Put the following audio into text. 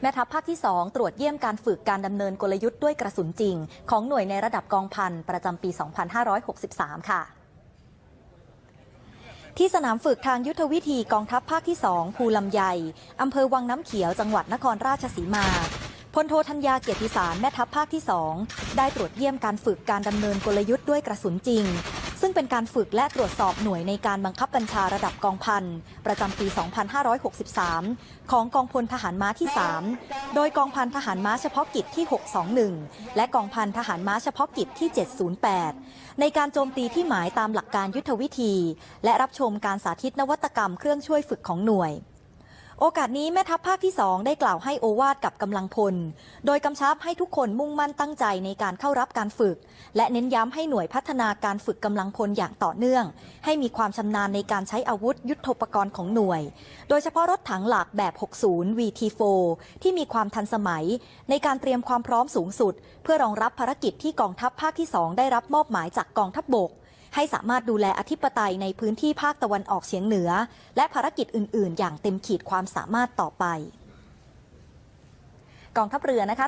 แม่ทัพภาคที่ 2 ตรวจเยี่ยมการฝึกการดำเนินกลยุทธ์ด้วยกระสุนจริง ของหน่วยในระดับกองพันประจำปี 2563 ค่ะที่สนามฝึกทางยุทธวิธีกองทัพภาคที่ 2 ภูลำไย อำเภอวังน้ำเขียว จังหวัดนครราชสีมา พลโทธัญญาเกียรติสารแม่ทัพภาคที่ 2 ได้ตรวจเยี่ยมการฝึกการดำเนินกลยุทธ์ด้วยกระสุนจริง ซึ่งเป็นการฝึกและตรวจสอบหน่วยในการบังคับบัญชาระดับกองพัน ประจำปี 2563 ของกองพลทหารม้าที่ 3 โดยกองพันทหารม้าเฉพาะกิจที่ 621 และกองพันทหารม้าเฉพาะกิจที่ 708 ในการโจมตีที่หมายตามหลักการยุทธวิธี และรับชมการสาธิตนวัตกรรมเครื่องช่วยฝึกของหน่วย โอกาสนี้แม่ทัพภาคที่ 2 ได้กล่าวให้โอวาทกับกำลังพล โดยกำชับให้ทุกคนมุ่งมั่นตั้งใจในการเข้ารับการฝึก และเน้นย้ำให้หน่วยพัฒนาการฝึกกำลังพลอย่างต่อเนื่อง ให้มีความชำนาญในการใช้อาวุธยุทโธปกรณ์ของหน่วย โดยเฉพาะรถถังหลักแบบ 60 VT4 ที่มีความทันสมัย ในการเตรียมความพร้อมสูงสุด เพื่อรองรับภารกิจที่กองทัพภาคที่ 2 ได้รับมอบหมายจากกองทัพบบก ให้สามารถดูแลอธิปไตยในพื้นที่ภาคตะวันออกเฉียงเหนือ และภารกิจอื่น ๆ อย่างเต็มขีดความสามารถต่อไป กองทัพเรือนะคะ